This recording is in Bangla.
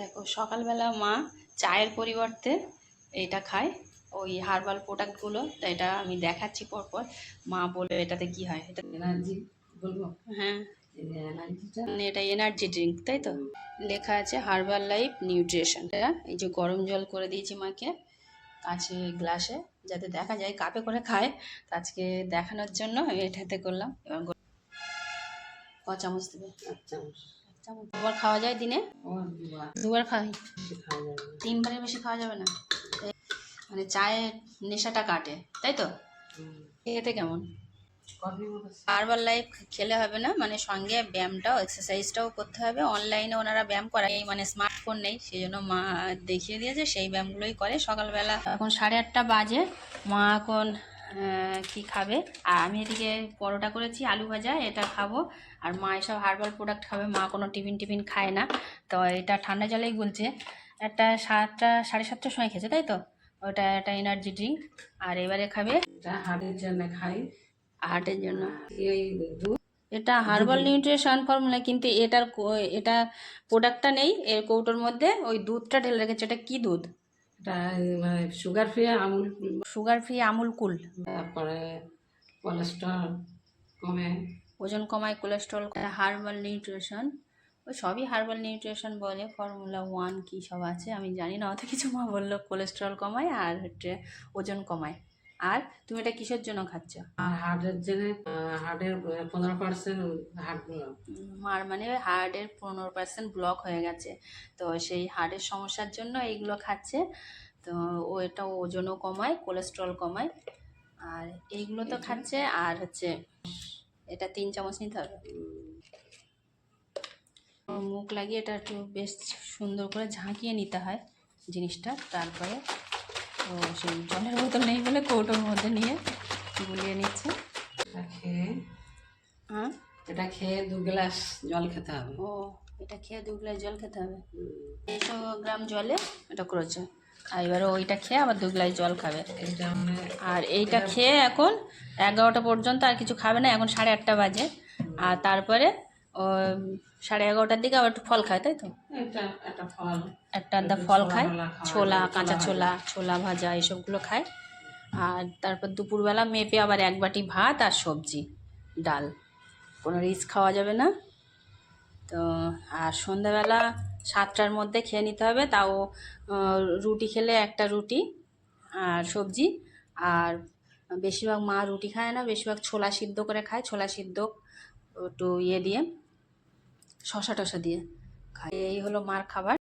দেখো সকালবেলা মা চায়ের পরিবর্তে এটা খায় ওই হার্বাল প্রোডাক্টগুলো তো এটা আমি দেখাচ্ছি পরপর। মা বলে এটাতে কি হয়? এটা এনার্জি বলব? হ্যাঁ। মানে এটা এনার্জি ড্রিঙ্ক তাই তো? লেখা আছে হার্বাল লাইফ নিউট্রিশন এই যে গরম জল করে দিয়েছি মাকে কাছে গ্লাসে যাতে দেখা যায় কাপে করে খায়। আজকে দেখানোর জন্য আমি এটাতে করলাম। এবার ক চামচ দেবে? এক চামচ। দুবার খাওয়া যায় দিনে? দুবার খাই। তিনবারের বেশি খাওয়া যাবে না। মানে চায়ের নেশাটা কাটে, তাই তো। খেতে কেমন? হার্বাল লাইফ খেলে হবে না মানে সঙ্গে ব্যায়ামটাও, এক্সারসাইজটাও করতে হবে। অনলাইনে ওনারা ব্যায়াম করায় মানে স্মার্টফোন নেই সেই জন্য মা দেখিয়ে দিয়েছে, সেই ব্যায়ামগুলোই করে। সকালবেলা এখন সাড়ে আটটা বাজে, মা এখন কি খাবে? আর আমি এদিকে পরোটা করেছি আলু ভাজা এটা খাব। আর মা এসব হার্বাল প্রোডাক্ট খাবে মা কোনো টিফিন টিফিন খায় না। তো এটা ঠান্ডা জলেই গুলছে। একটা সাতটা সাড়ে সাতটার সময় খেয়েছে তাই তো? ওটা একটা এনার্জি ড্রিঙ্ক আর এবারে খাবে হার্টের জন্য খাই। হার্টের জন্য। এই দুধ। এটা হার্বাল নিউট্রিশন ফর্মুলা কিন্তু এটার এটা প্রোডাক্টটা নেই এর কৌটোর মধ্যে ওই দুধটা ঢেলে রেখেছে। এটা কি দুধ? এটা মানে sugar free Amul sugar free Amul cool. তারপরে কোলেস্ট্রল কমে। ওজন কমায় কোলেস্ট্রল হার্বাল নিউট্রিশন ওই সবই হার্বাল নিউট্রিশন বলে ফর্মুলা ওয়ান কী সব আছে আমি জানি না অত কিছু মা বলল কোলেস্ট্রল কমায় আর হচ্ছে ওজন কমায়। আর তুমি এটা কিসের জন্য খাচ্ছ? আর হার্টের জন্য হার্টের পনেরো পার্সেন্ট হার্ট মার মানে হার্টের পনেরো পার্সেন্ট ব্লক হয়ে গেছে। তো সেই হার্টের সমস্যার জন্য এইগুলো খাচ্ছে। তো ও এটা ওজনও কমায় কোলেস্ট্রল কমায়। আর এইগুলো তো খাচ্ছে আর হচ্ছে এটা তিন চামচ নিতে হবে। মুখ লাগিয়ে এটা একটু বেশ সুন্দর করে ঝাঁকিয়ে নিতে হয় জিনিসটা তারপরে তো সেই জলের বোতল নেই বলে কৌটোর মধ্যে নিয়ে গুলিয়ে নিচ্ছে। এটা খেয়ে হ্যাঁ? এটা খেয়ে দু গ্লাস জল খেতে হবে। ও এটা খেয়ে দু গ্লাস জল খেতে হবে। দেড়শো গ্রাম জলে এটা করেছে। আর এবারে ওইটা খেয়ে আবার দু গ্লাস জল খাবে। মানে আর এইটা খেয়ে এখন এগারোটা পর্যন্ত আর কিছু খাবে না এখন সাড়ে আটটা বাজে। আর তারপরে সাড়ে এগারোটার দিকে আবার একটু ফল খায় তাই তো? একটা আধা ফল খায় ছোলা কাঁচা ছোলা ছোলা ছোলা ভাজা এসবগুলো খায়। আর তারপর দুপুরবেলা মেপে আবার এক বাটি ভাত আর সবজি ডাল। কোনো রিচ খাওয়া যাবে না। তো আর সন্ধ্যাবেলা সাতটার মধ্যে খেয়ে নিতে হবে তাও রুটি খেলে একটা রুটি আর সবজি। আর বেশিরভাগ মা রুটি খায় না বেশিরভাগ ছোলা সিদ্ধ করে খায় ছোলা সিদ্ধ একটু ইয়ে দিয়ে শশা টশা দিয়ে খাই। এই হলো মার খাবার।